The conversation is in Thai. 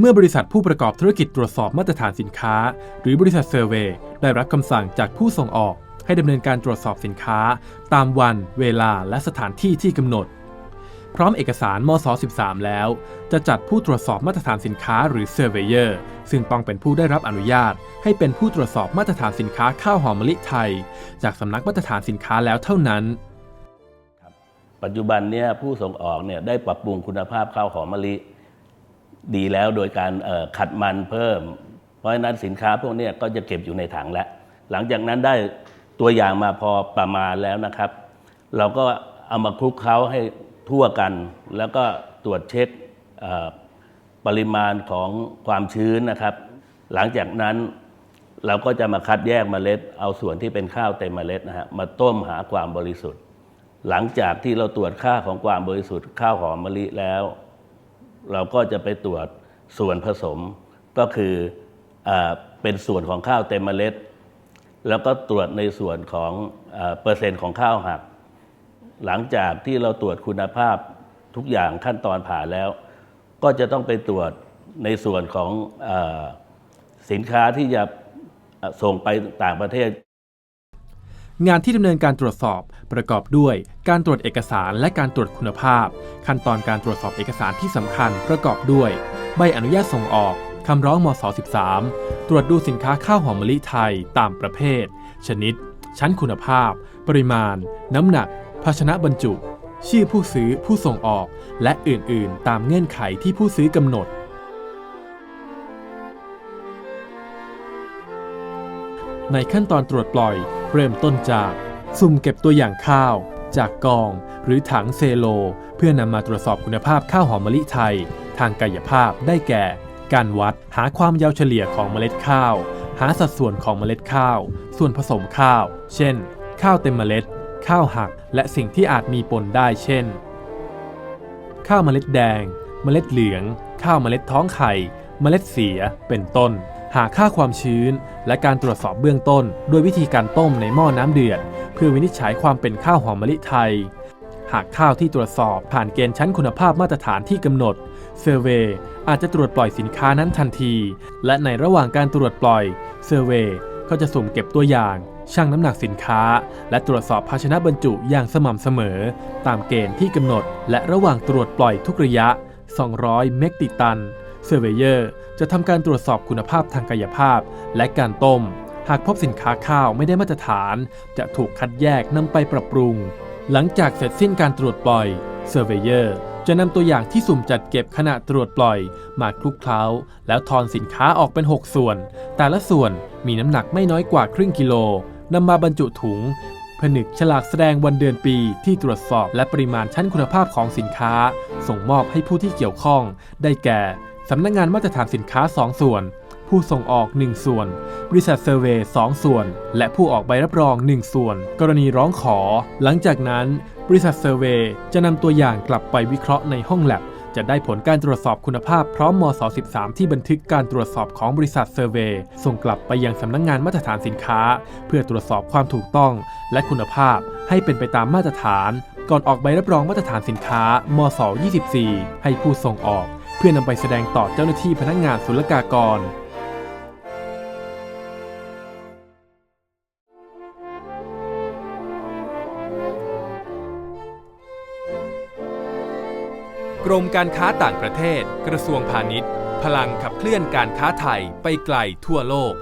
เมื่อบริษัทผู้ประกอบธุรกิจตรวจสอบมาตรฐานสินค้า หรือบริษัทเซอร์เวย์ได้รับคำสั่งจากผู้ส่งออก ให้ดำเนินการตรวจสอบสินค้า ตามวัน เวลา และสถานที่ที่กำหนด พร้อมเอกสารมศ13 แล้ว จะจัดผู้ตรวจสอบมาตรฐานสินค้าหรือเซอร์เวเยอร์ซึ่งต้องเป็นผู้ได้รับอนุญาต ให้เป็นผู้ตรวจสอบมาตรฐานสินค้าข้าวหอมมะลิไทย จากสำนักมาตรฐานสินค้าแล้วเท่านั้นปัจจุบันเนี่ยผู้ส่งออกเนี่ยได้ปรับปรุงคุณภาพข้าวหอมมะลิ ดีแล้วโดยการขัดมันเพิ่ม เพราะฉะนั้นสินค้าพวกนี้ก็จะเก็บอยู่ในถังแล้วหลังจากนั้นได้ตัวอย่างมาพอประมาณแล้วนะครับ เราก็เอามาคลุกเคล้าให้ทั่วกัน แล้วก็ตรวจเช็คปริมาณของความชื้นนะครับ หลังจากนั้นเราก็จะมาคัดแยกเมล็ด เอาส่วนที่เป็นข้าวเต็มเมล็ดนะฮะมาต้มหาความบริสุทธิ์ หลังจากที่เราตรวจค่าของความบริสุทธิ์ข้าวหอมมะลิแล้ว เราก็จะไปตรวจส่วนผสมก็คืออเป็นส่วนของข้าวเต็มเมล็ด แล้วก็ตรวจในส่วนของอเปอร์เซ็นต์ของข้าวหัก หลังจากที่เราตรวจคุณภาพทุกอย่างขั้นตอนผ่านแล้ว ก็จะต้องไปตรวจในส่วนของอสินค้าที่จะส่งไปต่างประเทศ งานที่ดำเนินการตรวจสอบประกอบด้วย การตรวจเอกสารและการตรวจคุณภาพ ขั้นตอนการตรวจสอบเอกสารที่สำคัญประกอบด้วย ใบอนุญาตส่งออกคำร้องมศ13 ตรวจดูสินค้าข้าวหอมมะลิไทยตามประเภท ชนิด ชั้นคุณภาพ ปริมาณ น้ำหนัก ภาชนะบรรจุ ชื่อผู้ซื้อผู้ส่งออก และอื่นๆ ตามเงื่อนไขที่ผู้ซื้อกำหนด ในขั้นตอนตรวจปล่อย เริ่มต้นจากสุ่มเก็บตัวอย่างข้าว จากกอง หรือถังเซโล เพื่อนำมาตรวจสอบคุณภาพข้าวหอมมะลิไทย ทางกายภาพได้แก่ การวัดหาความยาวเฉลี่ยของเมล็ดข้าว หาสัดส่วนของเมล็ดข้าว ส่วนผสมข้าว เช่น ข้าวเต็มเมล็ด ข้าวหัก และสิ่งที่อาจมีปนได้เช่น ข้าวเมล็ดแดง เมล็ดเหลือง ข้าวเมล็ดท้องไข่ เมล็ดเสียเป็นต้น หาค่าความชื้น และการตรวจสอบเบื้องต้น ด้วยวิธีการต้มในหม้อน้ำเดือด เพื่อวินิจฉัยความเป็นข้าวหอมมะลิไทย หากข้าวที่ตรวจสอบผ่านเกณฑ์ชั้นคุณภาพมาตรฐานที่กำหนดเซอร์เวอาจจะตรวจปล่อยสินค้านั้นทันที และในระหว่างการตรวจปล่อยเซอร์เวก็จะสุ่มเก็บตัวอย่างชั่งน้ำหนักสินค้า และตรวจสอบภาชนะบรรจุอย่างสม่ำเสมอ ตามเกณฑ์ที่กำหนด และระหว่างตรวจปล่อยทุกระยะ 200 เมกติตัน เซอร์เวเยอร์จะทำการตรวจสอบคุณภาพทางกายภาพ และการต้ม หากพบสินค้าข้าวไม่ได้มาตรฐาน จะถูกคัดแยกนำไปปรับปรุง หลังจากเสร็จสิ้นการตรวจปล่อยเซอร์เวเยอร์จะนำตัวอย่างที่สุ่มจัดเก็บขณะตรวจปล่อย มาคลุกเคล้า แล้วทอนสินค้าออกเป็น 6 ส่วน แต่ละส่วนมีน้ำหนักไม่น้อยกว่าครึ่งกิโลนำมาบรรจุถุงผนึกฉลากแสดงวันเดือนปีที่ตรวจสอบและปริมาณชั้นคุณภาพของสินค้า ส่งมอบให้ผู้ที่เกี่ยวข้อง ได้แก่ สำนักงงานมาตรฐานสินค้า 2 ส่วน ผู้ส่งออก 1 ส่วน บริษัทเซอร์เวย์2ส่วน และผู้ออกใบรับรอง 1 ส่วน กรณีร้องขอ หลังจากนั้น บริษัทเซอร์เวย์จะนำตัวอย่างกลับไปวิเคราะห์ในห้องแลบจะได้ผลการตรวจสอบคุณภาพพร้อมมศ13 ที่บันทึกการตรวจสอบของบริษัทเซอร์เวย์ส่งกลับไปยังสำนักงงานมาตรฐานสินค้า เพื่อตรวจสอบความถูกต้อง และคุณภาพให้เป็นไปตามมาตรฐาน ก่อนออกใบรับรองมาตรฐานสินค้ามศ24 ให้ผู้ส่งออก เพื่อนำไปแสดงต่อเจ้าหน้าที่พนักงานศุลกากร กรมการค้าต่างประเทศ กระทรวงพาณิชย์ พลังขับเคลื่อนการค้าไทยไปไกลทั่วโลก